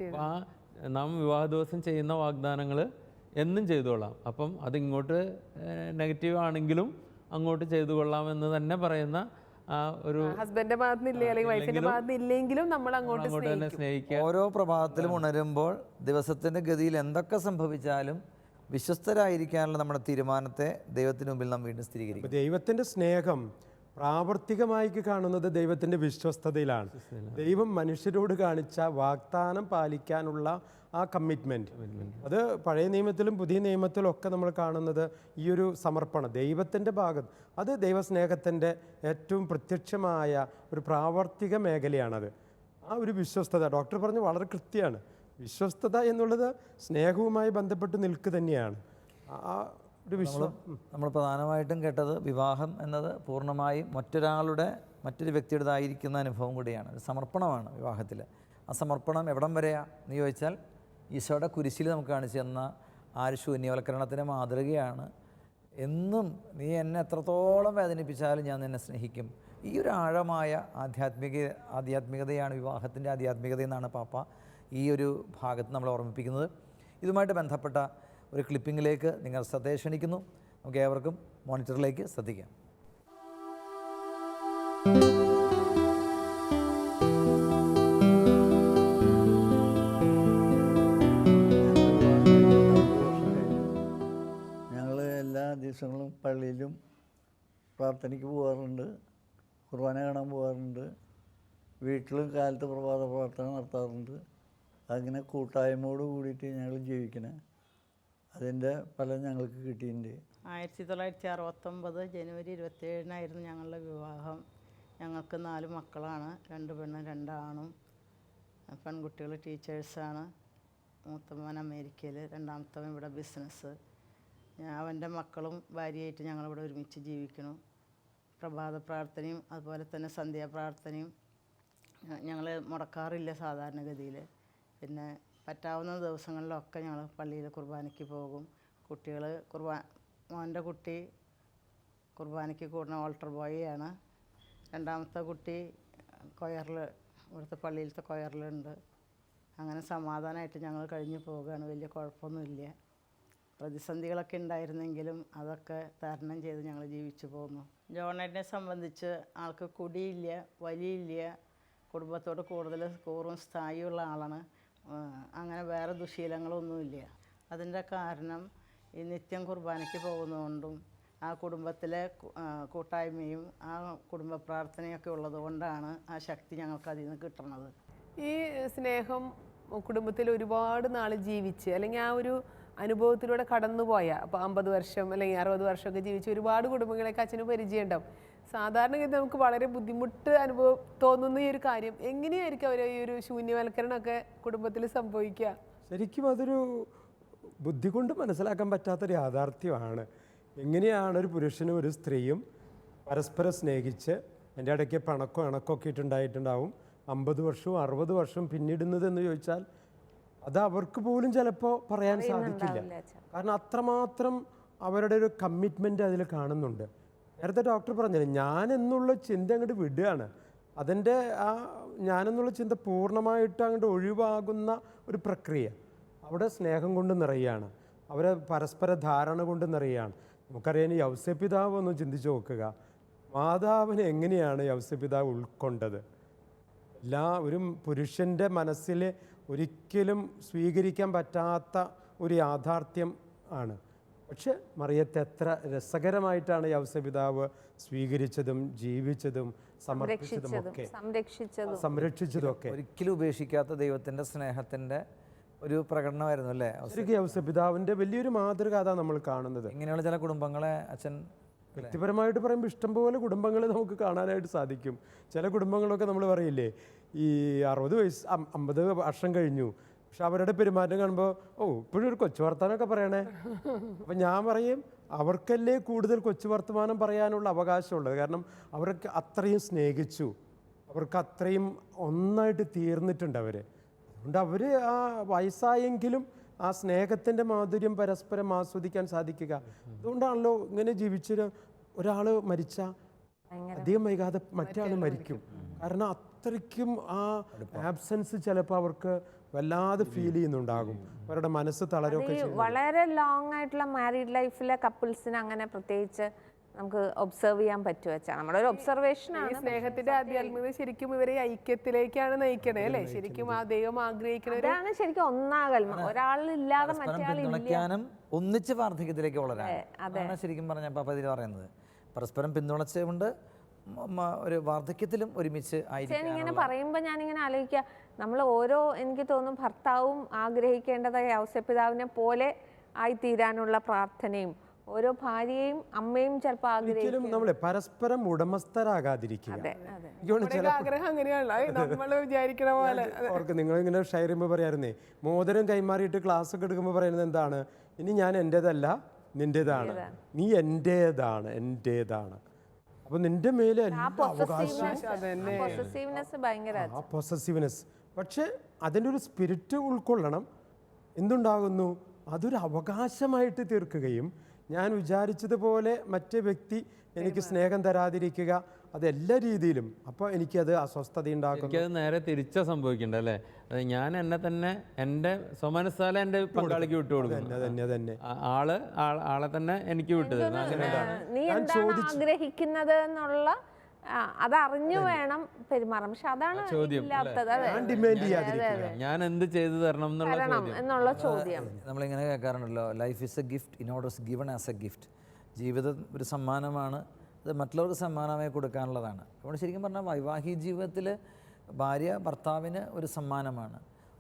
അപ്പോൾ ആ നാം വിവാഹ ദിവസം ചെയ്യുന്ന വാഗ്ദാനങ്ങൾ എന്നും ചെയ്തുകൊള്ളാം അപ്പം അതിങ്ങോട്ട് നെഗറ്റീവ് ആണെങ്കിലും അങ്ങോട്ട് ചെയ്തു കൊള്ളാമെന്ന് തന്നെ പറയുന്ന ആ ഒരു ഹസ്ബൻഡിന്റെ ഭാഗത്ത് അല്ലെങ്കിൽ വൈഫിന്റെ നമ്മൾ അങ്ങോട്ട് അങ്ങോട്ട് തന്നെ സ്നേഹിക്കുക. ഓരോ പ്രഭാതത്തിലും ഉണരുമ്പോൾ ദിവസത്തിന്റെ ഗതിയിൽ എന്തൊക്കെ സംഭവിച്ചാലും വിശ്വസ്തരായിരിക്കാനുള്ള നമ്മുടെ തീരുമാനത്തെ ദൈവത്തിന് മുമ്പിൽ നാം വീണ്ടും സ്ഥിരീകരിക്കും. ദൈവത്തിന്റെ സ്നേഹം പ്രാവർത്തികമായി കാണുന്നത് ദൈവത്തിന്റെ വിശ്വസ്തതയിലാണ്. ദൈവം മനുഷ്യരോട് കാണിച്ച വാഗ്ദാനം പാലിക്കാനുള്ള ആ കമ്മിറ്റ്മെന്റ് അത് പഴയ നിയമത്തിലും പുതിയ നിയമത്തിലും ഒക്കെ നമ്മൾ കാണുന്നത് ഈ ഒരു സമർപ്പണം. ദൈവത്തിന്റെ ഭാഗത്ത് അത് ദൈവസ്നേഹത്തിന്റെ ഏറ്റവും പ്രത്യക്ഷമായ ഒരു പ്രാവർത്തിക മേഖലയാണത്. ആ ഒരു വിശ്വസ്തത. ഡോക്ടർ പറഞ്ഞു വളരെ കൃത്യമാണ്. വിശ്വസ്തത എന്നുള്ളത് സ്നേഹവുമായി ബന്ധപ്പെട്ട് നിൽക്കുക തന്നെയാണ്. ആ ഒരു വിശ്വ നമ്മൾ പ്രധാനമായിട്ടും കേട്ടത് വിവാഹം എന്നത് പൂർണമായും മറ്റൊരാളുടെ മറ്റൊരു വ്യക്തിയുടേതായിരിക്കുന്ന അനുഭവം കൂടിയാണ്. ഒരു സമർപ്പണമാണ് വിവാഹത്തിൽ ആ സമർപ്പണം എവിടം വരെയാ? എന്ന് ചോദിച്ചാൽ ഈശോയുടെ കുരിശിൽ നമുക്ക് കാണിച്ചു തന്ന ആ ഒരു ശൂന്യവൽക്കരണത്തിന്റെ മാതൃകയാണ്. എന്നും നീ എന്നെ എത്രത്തോളം വേദനിപ്പിച്ചാലും ഞാൻ നിന്നെ സ്നേഹിക്കും. ഈ ഒരു ആഴമായ ആധ്യാത്മിക ആധ്യാത്മികതയാണ് വിവാഹത്തിന്റെ ആധ്യാത്മികത എന്നാണ് പാപ്പ ഈ ഒരു ഭാഗത്ത് നമ്മൾ ഓർമ്മിപ്പിക്കുന്നത്. ഇതുമായിട്ട് ബന്ധപ്പെട്ട ഒരു ക്ലിപ്പിങ്ങിലേക്ക് നിങ്ങൾ ശ്രദ്ധയെ ക്ഷണിക്കുന്നു നമുക്ക് ഏവർക്കും മോണിറ്ററിലേക്ക് ശ്രദ്ധിക്കാം. ദിവസങ്ങളും പള്ളിയിലും പ്രാർത്ഥനയ്ക്ക് പോകാറുണ്ട്. കുർബാന കാണാൻ പോകാറുണ്ട്. വീട്ടിലും കാലത്ത് പ്രഭാത പ്രാർത്ഥന നടത്താറുണ്ട്. അങ്ങനെ കൂട്ടായ്മയോട് കൂടിയിട്ട് ഞങ്ങൾ ജീവിക്കണേ അതിന്റെ ഫലം ഞങ്ങൾക്ക് കിട്ടിയിട്ടുണ്ട്. ആയിരത്തി തൊള്ളായിരത്തി അറുപത്തൊമ്പത് ജനുവരി ഇരുപത്തിയേഴിനായിരുന്നു ഞങ്ങളുടെ വിവാഹം. ഞങ്ങൾക്ക് നാല് മക്കളാണ്. രണ്ട് പെണ്ണും രണ്ടാണും പെൺകുട്ടികൾ ടീച്ചേഴ്സാണ്. മൂത്തമ്മൻ അമേരിക്കയിൽ രണ്ടാമത്തവൻ ഇവിടെ ബിസിനസ് അവന്റെ മക്കളും ഭാര്യയായിട്ട് ഞങ്ങളിവിടെ ഒരുമിച്ച് ജീവിക്കണം പ്രഭാത പ്രാർത്ഥനയും അതുപോലെ തന്നെ സന്ധ്യാ സന്ധ്യാപ്രാർത്ഥനയും ഞങ്ങൾ മുടക്കാറില്ല സാധാരണഗതിയിൽ. പിന്നെ പറ്റാവുന്ന ദിവസങ്ങളിലൊക്കെ ഞങ്ങൾ പള്ളിയിൽ കുർബാനയ്ക്ക് പോകും. കുട്ടികൾ കുർബാ മോന്റെ കുട്ടി കുർബാനയ്ക്ക് കൂടുന്ന ഓൾട്ടർ ബോയിയാണ് രണ്ടാമത്തെ കുട്ടി കൊയറിൽ ഇവിടുത്തെ പള്ളിയിലത്തെ കൊയറിലുണ്ട്. അങ്ങനെ സമാധാനമായിട്ട് ഞങ്ങൾ കഴിഞ്ഞു പോവുകയാണ് വലിയ കുഴപ്പമൊന്നുമില്ല. പ്രതിസന്ധികളൊക്കെ ഉണ്ടായിരുന്നെങ്കിലും അതൊക്കെ തരണം ചെയ്ത് ഞങ്ങൾ ജീവിച്ചു പോകുന്നു ജോണേറ്റിനെ സംബന്ധിച്ച് ആൾക്ക് കുടിയില്ല വലിയില്ല കുടുംബത്തോട് കൂടുതൽ കൂറും സ്ഥായിയുള്ള ആളാണ്. അങ്ങനെ വേറെ ദുശീലങ്ങളൊന്നുമില്ല. അതിന്റെ കാരണം ഈ നിത്യം കുർബാനയ്ക്ക് പോകുന്നതുകൊണ്ടും ആ കുടുംബത്തിലെ കൂട്ടായ്മയും ആ കുടുംബ പ്രാർത്ഥനയൊക്കെ ഉള്ളതുകൊണ്ടാണ് ആ ശക്തി ഞങ്ങൾക്ക് അതിൽ നിന്ന് കിട്ടുന്നത് ഈ സ്നേഹം കുടുംബത്തിൽ ഒരുപാട് നാൾ ജീവിച്ച് അല്ലെങ്കിൽ ആ ഒരു അനുഭവത്തിലൂടെ കടന്നുപോയ അപ്പോൾ അമ്പത് വർഷം അല്ലെങ്കിൽ അറുപത് വർഷമൊക്കെ ജീവിച്ച് ഒരുപാട് കുടുംബങ്ങളെയൊക്കെ അച്ഛന് പരിചയമുണ്ടാവും സാധാരണഗതി നമുക്ക് വളരെ ബുദ്ധിമുട്ട് അനുഭവം തോന്നുന്ന ഈ ഒരു കാര്യം എങ്ങനെയായിരിക്കും അവർ ഈ ഒരു ശൂന്യവൽക്കരണമൊക്കെ കുടുംബത്തിൽ സംഭവിക്കുക? ശരിക്കും അതൊരു ബുദ്ധി കൊണ്ട് മനസ്സിലാക്കാൻ പറ്റാത്തൊരു യാഥാർത്ഥ്യമാണ്. എങ്ങനെയാണ് ഒരു പുരുഷനും ഒരു സ്ത്രീയും പരസ്പരം സ്നേഹിച്ച് എന്റെ ഇടയ്ക്ക് പണക്കോ ഇണക്കോ ഒക്കെ ഇട്ടുണ്ടായിട്ടുണ്ടാവും അമ്പത് വർഷവും അറുപത് വർഷവും പിന്നിടുന്നത് എന്ന് ചോദിച്ചാൽ അത് അവർക്ക് പോലും ചിലപ്പോൾ പറയാൻ സാധിക്കില്ല. കാരണം അത്രമാത്രം അവരുടെ ഒരു കമ്മിറ്റ്മെന്റ് അതിൽ കാണുന്നുണ്ട്. നേരത്തെ ഡോക്ടർ പറഞ്ഞില്ലേ ഞാൻ എന്നുള്ള ചിന്ത അങ്ങോട്ട് വിടുകയാണ്. അതിന്റെ ആ ഞാനെന്നുള്ള ചിന്ത പൂർണമായിട്ട് അങ്ങോട്ട് ഒഴിവാകുന്ന ഒരു പ്രക്രിയ. അവിടെ സ്നേഹം കൊണ്ട് നിറയുകയാണ്. അവരെ പരസ്പര ധാരണ കൊണ്ട് നിറയുകയാണ്. നമുക്കറിയാം ഈ യൗസ്യപിതാവ് ഒന്ന് ചിന്തിച്ച് നോക്കുക. മാതാവിനെ എങ്ങനെയാണ് യൗസ്യപിതാവ് ഉൾക്കൊണ്ടത്? എല്ലാ ഒരു പുരുഷന്റെ മനസ്സിൽ ഒരിക്കലും സ്വീകരിക്കാൻ പറ്റാത്ത ഒരു യാഥാർത്ഥ്യം ആണ്. പക്ഷെ മറിയത്തെ എത്ര രസകരമായിട്ടാണ് യൗസപിതാവ് സ്വീകരിച്ചതും ജീവിച്ചതും സമർപ്പിച്ചതും ഒക്കെ സംരക്ഷിച്ചതും സംരക്ഷിച്ചതും. ഒക്കെ ഒരിക്കലും ഉപേക്ഷിക്കാത്ത ദൈവത്തിന്റെ സ്നേഹത്തിന്റെ ഒരു പ്രകടനമായിരുന്നു അല്ലേ? യൗസപിതാവിന്റെ വലിയൊരു മാതൃക അതാ നമ്മൾ കാണുന്നത്. ഇങ്ങനെയുള്ള ചില കുടുംബങ്ങളെ അച്ഛൻ വ്യക്തിപരമായിട്ട് പറയുമ്പോൾ ഇഷ്ടംപോലെ കുടുംബങ്ങളെ നമുക്ക് കാണാനായിട്ട് സാധിക്കും. ചില കുടുംബങ്ങളൊക്കെ നമ്മൾ പറയില്ലേ ഈ അറുപത് വയസ്സ് അമ്പത് വർഷം കഴിഞ്ഞു. പക്ഷെ അവരുടെ പെരുമാറ്റം കാണുമ്പോൾ ഓ ഇപ്പോഴും ഒരു കൊച്ചു വർത്തമാനമൊക്കെ പറയണേ. അപ്പം ഞാൻ പറയും അവർക്കല്ലേ കൂടുതൽ കൊച്ചു വർത്തമാനം പറയാനുള്ള അവകാശമുള്ളത്? കാരണം അവരൊക്കെ അത്രയും സ്നേഹിച്ചു. അവർക്ക് അത്രയും ഒന്നായിട്ട് തീർന്നിട്ടുണ്ട് അവർ അതുകൊണ്ട് അവർ ആ വയസ്സായെങ്കിലും ആ സ്നേഹത്തിന്റെ മാധുര്യം പരസ്പരം ആസ്വദിക്കാൻ സാധിക്കുക. അതുകൊണ്ടാണല്ലോ ഇങ്ങനെ ജീവിച്ചൊരു ഒരാൾ മരിച്ച അധികം വൈകാതെ മറ്റേ മരിക്കും. കാരണം അത്രയ്ക്കും ആ ആബ്സെൻസ് ചിലപ്പോൾ അവർക്ക് വല്ലാതെ ഫീൽ ചെയ്യുന്നുണ്ടാകും. അവരുടെ മനസ്സ് തളരൊക്കെ വളരെ ലോങ് ആയിട്ടുള്ള മാരീഡ് ലൈഫിലെ കപ്പിൾസിന് അങ്ങനെ പ്രത്യേകിച്ച് നമുക്ക് ഒബ്സർവ് ചെയ്യാൻ പറ്റുമോ വെച്ചാൽ നമ്മുടെ ഒരു ഒബ്സർവേഷൻ ആണ്. സ്നേഹത്തിന്റെ ആധ്യാത്മികത ശരിക്കും ഇവരെ ഐക്യത്തിലേക്കാണ് നയിക്കണേ അല്ലേ? ശരിക്കും ആ ദൈവം ആഗ്രഹിക്കുന്ന അതാണ് ശരിക്കും ഒന്നാകൽ. ഒരാളില്ലാതെ മറ്റേ ഒന്നിച്ച് വാർദ്ധക്യത്തിലേക്ക് വളരാൻ അതാണ് ശരിക്കും പറഞ്ഞ പാപ്പ ഇതിൽ പറയുന്നത്. പരസ്പരം പിന്തുണച്ചുകൊണ്ട് ഒരു വാർദ്ധക്യത്തിലും ഒരുമിച്ച് ആയിരിക്കും ഇങ്ങനെ പറയുമ്പോൾ ഞാനിങ്ങനെ ആലോചിക്കുക നമ്മൾ ഓരോ എനിക്ക് തോന്നും ഭർത്താവും ആഗ്രഹിക്കേണ്ടതായ ഔസപിതാവിനെ പോലെ ആയിത്തീരാനുള്ള പ്രാർത്ഥനയും ഓരോ ഭാര്യയും അമ്മയും ചിലപ്പോൾ ആഗ്രഹിക്കും നമ്മൾ പരസ്പരം ഉടമസ്ഥരാകാതിരിക്കുക. അതെ അതെ. എനിക്ക് ആഗ്രഹം അങ്ങനെയാണല്ലോ. നമ്മൾ വിചാരിക്കണ പോലെ. ഓർക്ക് നിങ്ങൾ ഇങ്ങനെ ഷെയർ ചെയ്യുമ്പോൾ പറയായിരുന്നേ മോതിരം കൈമാറിയിട്ട് ക്ലാസ് ഒക്കെ എടുക്കുമ്പോൾ പറയുന്നത് എന്താണ്? ഇനി ഞാൻ എന്റേതല്ല നിന്റേതാണ് നീ എന്റേതാണ് എന്റേതാണ് അപ്പൊ നിന്റെ മേലെ ആ പൊസസീവ്നെസ് പക്ഷെ അതിന്റെ ഒരു സ്പിരിറ്റ് ഉൾക്കൊള്ളണം. എന്തുണ്ടാകുന്നു? അതൊരു അവകാശമായിട്ട് തീർക്കുകയും ഞാൻ വിചാരിച്ചതുപോലെ മറ്റേ വ്യക്തി എനിക്ക് സ്നേഹം തരാതിരിക്കുക അത് എല്ലാ രീതിയിലും. അപ്പോൾ എനിക്കത് അസ്വസ്ഥത ഉണ്ടാക്കും എനിക്കത് നേരെ തിരിച്ചാ സംഭവിക്കണ്ട അല്ലേ? അത് ഞാൻ എന്നെ തന്നെ എന്റെ സ്വമനസ്സാലെ എന്റെ പങ്കാളിക്ക് വിട്ടു കൊടുക്കും ആൾ ആൾ തന്നെ എനിക്ക് വിട്ടത് തരുന്നു. നീ എന്താണ് ആഗ്രഹിക്കുന്നത് എന്നുള്ള അതറിഞ്ഞു വേണം പെരുമാറാം പക്ഷെ അതാണ് ഞാൻ ഡിമാൻഡ് ചെയ്യാതിരിക്കുക. ഞാൻ എന്ത് ചെയ്തു തരണം എന്നുള്ള ചോദ്യം. എന്നുള്ള ചോദ്യം. നമ്മളിങ്ങനെ കേൾക്കാറുണ്ടല്ലോ life is a gift in order given as a gift ജീവിതം ഒരു സമ്മാനമാണ്. അത് മറ്റുള്ളവർക്ക് സമ്മാനമായി കൊടുക്കാനുള്ളതാണ്. അതുകൊണ്ട് ശരിക്കും പറഞ്ഞാൽ വൈവാഹിക ജീവിതത്തിൽ ഭാര്യ ഭർത്താവിന് ഒരു സമ്മാനമാണ്.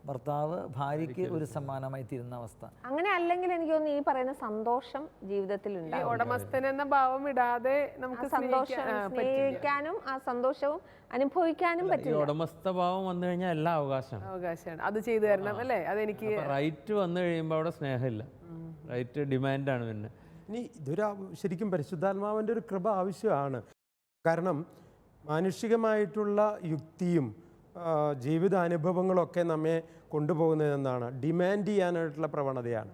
ഭർത്താവ് ഭാര്യയ്ക്ക് ഒരു സമ്മാനമായി തീരുന്ന അവസ്ഥ. അങ്ങനെ അല്ലെങ്കിൽ എനിക്ക് തോന്നുന്നു ഈ പറയുന്ന സന്തോഷം ജീവിതത്തിൽ ഉടമസ്ഥൻ എന്ന ഭാവം ഇടാതെ നമുക്ക് സന്തോഷം ആ, സ്നേഹിക്കാനും ആ സന്തോഷവും അനുഭവിക്കാനും പറ്റും പറ്റില്ല. ഉടമസ്ഥ ഭാവം വന്നു കഴിഞ്ഞാൽ എല്ലാ അവകാശം അവകാശമാണ്. അത് ചെയ്തു തരണം അല്ലേ? അതെനിക്ക് റൈറ്റ് വന്നു കഴിയുമ്പോൾ അവിടെ സ്നേഹമില്ല. റൈറ്റ് ഡിമാൻഡാണ് പിന്നെ. ഇനി ഇതൊരു ശരിക്കും പരിശുദ്ധാത്മാവിന്റെ ഒരു കൃപ ആവശ്യമാണ്. കാരണം മാനുഷികമായിട്ടുള്ള യുക്തിയും ജീവിത അനുഭവങ്ങളൊക്കെ നമ്മെ കൊണ്ടുപോകുന്നതെന്നാണ്. ഡിമാൻഡ് ചെയ്യാനായിട്ടുള്ള പ്രവണതയാണ്.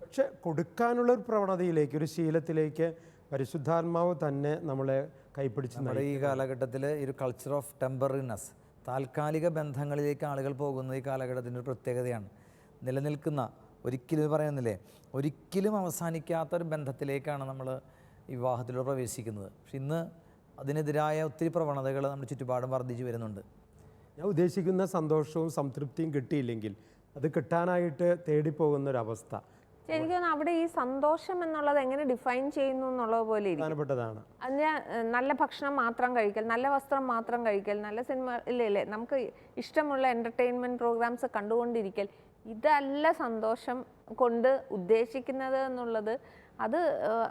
പക്ഷെ കൊടുക്കാനുള്ള ഒരു പ്രവണതയിലേക്ക് ഒരു ശീലത്തിലേക്ക് പരിശുദ്ധാത്മാവ് തന്നെ നമ്മളെ കൈപ്പിടിച്ച് നമ്മുടെ ഈ കാലഘട്ടത്തിൽ ഒരു കൾച്ചർ ഓഫ് ടെമ്പറിനെസ് താൽക്കാലിക ബന്ധങ്ങളിലേക്ക് ആളുകൾ പോകുന്നത് ഈ കാലഘട്ടത്തിന്റെ ഒരു പ്രത്യേകതയാണ്. നിലനിൽക്കുന്ന ഒരിക്കലും ഇത് പറയുന്നില്ലേ ഒരിക്കലും അവസാനിക്കാത്ത ഒരു ബന്ധത്തിലേക്കാണ് നമ്മൾ ഈ വിവാഹത്തിലൂടെ പ്രവേശിക്കുന്നത്. പക്ഷെ ഇന്ന് അതിനെതിരായ ഒത്തിരി പ്രവണതകൾ നമ്മുടെ ചുറ്റുപാടും വർദ്ധിച്ചു വരുന്നുണ്ട്. ഞാൻ ഉദ്ദേശിക്കുന്ന സന്തോഷവും സംതൃപ്തിയും കിട്ടിയില്ലെങ്കിൽ അത് കിട്ടാനായിട്ട് തേടിപ്പോകുന്ന ഒരവസ്ഥ എനിക്ക് തോന്നുന്നു അവിടെ ഈ സന്തോഷം എന്നുള്ളത് എങ്ങനെ ഡിഫൈൻ ചെയ്യുന്നു എന്നുള്ളത് പോലെ പ്രധാനപ്പെട്ടതാണ്. അതിന് നല്ല ഭക്ഷണം മാത്രം കഴിക്കൽ നല്ല വസ്ത്രം മാത്രം കഴിക്കൽ നല്ല സിനിമ ഇല്ല ഇല്ലേ നമുക്ക് ഇഷ്ടമുള്ള എന്റർടൈൻമെന്റ് പ്രോഗ്രാംസ് കണ്ടുകൊണ്ടിരിക്കൽ ഇതല്ല സന്തോഷം കൊണ്ട് ഉദ്ദേശിക്കുന്നത് എന്നുള്ളത്. അത്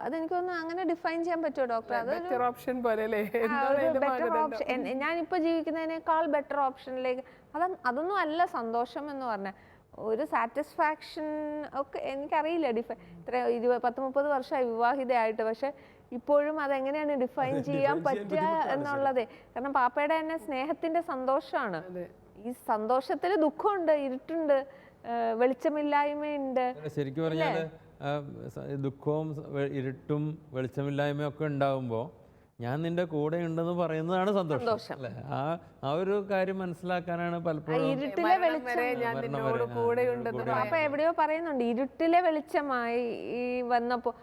അതെനിക്ക് തോന്നുന്നു അങ്ങനെ ഡിഫൈൻ ചെയ്യാൻ പറ്റുമോ ഡോക്ടർ അത് ബെറ്റർ ഓപ്ഷൻ പോലെ option. എൻ- ഞാനിപ്പോൾ ജീവിക്കുന്നതിനേക്കാൾ ബെറ്റർ ഓപ്ഷനിലേക്ക് അത് അതൊന്നും അല്ല സന്തോഷം എന്ന് പറഞ്ഞാൽ ഒരു സാറ്റിസ്ഫാക്ഷൻ ഒക്കെ എനിക്കറിയില്ല. ഡിഫൈൻ ഇത്ര ഇരുപത് പത്ത് മുപ്പത് വർഷമായി വിവാഹിതയായിട്ട്. പക്ഷെ ഇപ്പോഴും അതെങ്ങനെയാണ് ഡിഫൈൻ ചെയ്യാൻ പറ്റുക എന്നുള്ളത്. കാരണം പാപ്പയുടെ തന്നെ സ്നേഹത്തിന്റെ സന്തോഷമാണ്. ഈ സന്തോഷത്തിൽ ദുഃഖമുണ്ട് ഇരുട്ടുണ്ട്. വെളിച്ചമില്ലായ്മയുണ്ട്. ശരിക്കും പറഞ്ഞാൽ ദുഃഖവും ഇരുട്ടും വെളിച്ചമില്ലായ്മയും ഒക്കെ ഉണ്ടാകുമ്പോൾ ഞാൻ നിന്റെ കൂടെ ഉണ്ടെന്ന് പറയുന്നതാണ് സന്തോഷം. ആ ആ ഒരു കാര്യം മനസ്സിലാക്കാനാണ് പലപ്പോഴും ഇരുട്ടിലെ വെളിച്ചം. അപ്പൊ എവിടെയോ പറയുന്നുണ്ട് ഇരുട്ടിലെ വെളിച്ചമായി ഈ വന്നപ്പോ.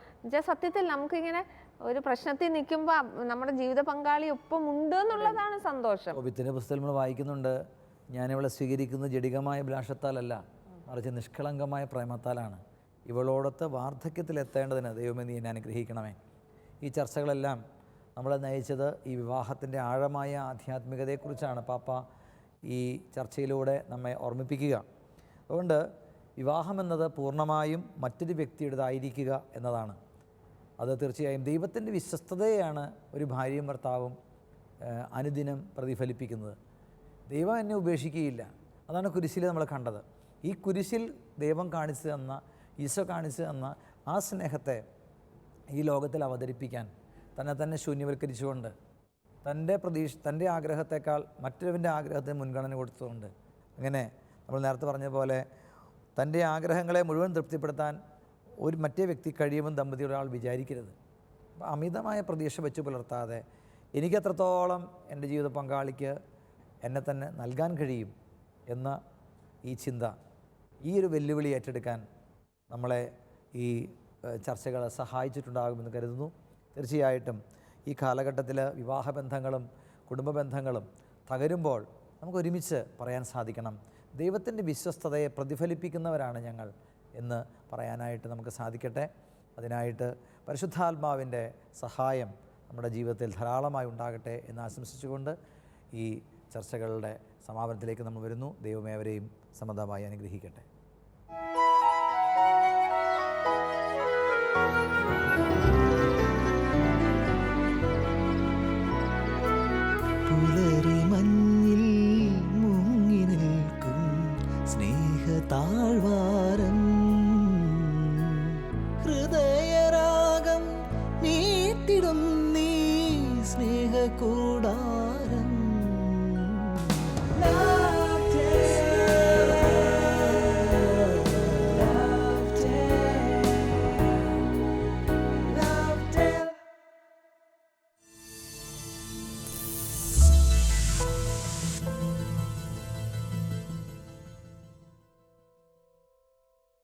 സത്യത്തിൽ നമുക്കിങ്ങനെ ഒരു പ്രശ്നത്തിൽ നിൽക്കുമ്പോ നമ്മുടെ ജീവിത പങ്കാളി ഒപ്പം ഉണ്ട് എന്നുള്ളതാണ് സന്തോഷം. പുസ്തകം നമ്മൾ വായിക്കുന്നുണ്ട് ഞാനിവിടെ സ്വീകരിക്കുന്ന ജടികമായ അഭിലാഷത്താലല്ല മറിച്ച് നിഷ്കളങ്കമായ പ്രേമത്താലാണ് ഇവളോടൊത്ത് വാർദ്ധക്യത്തിൽ എത്തേണ്ടതിന് ദൈവമേ നീ എന്നെ അനുഗ്രഹിക്കണമേ. ഈ ചർച്ചകളെല്ലാം നമ്മളെ നയിച്ചത് ഈ വിവാഹത്തിന്റെ ആഴമായ ആധ്യാത്മികതയെക്കുറിച്ചാണ് പാപ്പ ഈ ചർച്ചയിലൂടെ നമ്മെ ഓർമ്മിപ്പിക്കുക. അതുകൊണ്ട് വിവാഹം എന്നത് പൂർണമായും മറ്റൊരു വ്യക്തിയുടേതായിരിക്കുക എന്നതാണ്. അത് തീർച്ചയായും ദൈവത്തിന്റെ വിശ്വസ്തതയാണ് ഒരു ഭാര്യയും ഭർത്താവും അനുദിനം പ്രതിഫലിപ്പിക്കുന്നത്. ദൈവം എന്നെ ഉപേക്ഷിക്കുകയില്ല. അതാണ് കുരിശിൽ നമ്മൾ കണ്ടത്. ഈ കുരിശിൽ ദൈവം കാണിച്ചു തന്ന ഈശോ കാണിച്ചു തന്ന ആ സ്നേഹത്തെ ഈ ലോകത്തിൽ അവതരിപ്പിക്കാൻ തന്നെ തന്നെ ശൂന്യവൽക്കരിച്ചുകൊണ്ട് തന്റെ പ്രതീക്ഷ തന്റെ ആഗ്രഹത്തെക്കാൾ മറ്റൊരുവന്റെ ആഗ്രഹത്തിന് മുൻഗണന കൊടുത്തുകൊണ്ട് അങ്ങനെ നമ്മൾ നേരത്തെ പറഞ്ഞ പോലെ തന്റെ ആഗ്രഹങ്ങളെ മുഴുവൻ തൃപ്തിപ്പെടുത്താൻ ഒരു മറ്റേ വ്യക്തി കഴിയുമെന്ന് ദമ്പതി ഒരാൾ വിചാരിക്കരുത്. അമിതമായ പ്രതീക്ഷ വെച്ച് പുലർത്താതെ എനിക്കെത്രത്തോളം എന്റെ ജീവിത പങ്കാളിക്ക് എന്നെ തന്നെ നൽകാൻ കഴിയും എന്ന ഈ ചിന്ത ഈ ഒരു വെല്ലുവിളി ഏറ്റെടുക്കാൻ നമ്മളെ ഈ ചർച്ചകൾ സഹായിച്ചിട്ടുണ്ടാകുമെന്ന് കരുതുന്നു. തീർച്ചയായിട്ടും ഈ കാലഘട്ടത്തിൽ വിവാഹബന്ധങ്ങളും കുടുംബ ബന്ധങ്ങളും തകരുമ്പോൾ നമുക്ക് ഒരുമിച്ച് പറയാൻ സാധിക്കണം. ദൈവത്തിന്റെ വിശ്വസ്തതയെ പ്രതിഫലിപ്പിക്കുന്നവരാണ് ഞങ്ങൾ എന്ന് പറയാനായിട്ട് നമുക്ക് സാധിക്കട്ടെ. അതിനായിട്ട് പരിശുദ്ധാത്മാവിന്റെ സഹായം നമ്മുടെ ജീവിതത്തിൽ ധാരാളമായി ഉണ്ടാകട്ടെ എന്ന് ആശംസിച്ചുകൊണ്ട് ഈ ചർച്ചകളുടെ സമാപനത്തിലേക്ക് നമ്മൾ വരുന്നു. ദൈവമേവരെയും സമതമായി അനുഗ്രഹിക്കട്ടെ. Bye.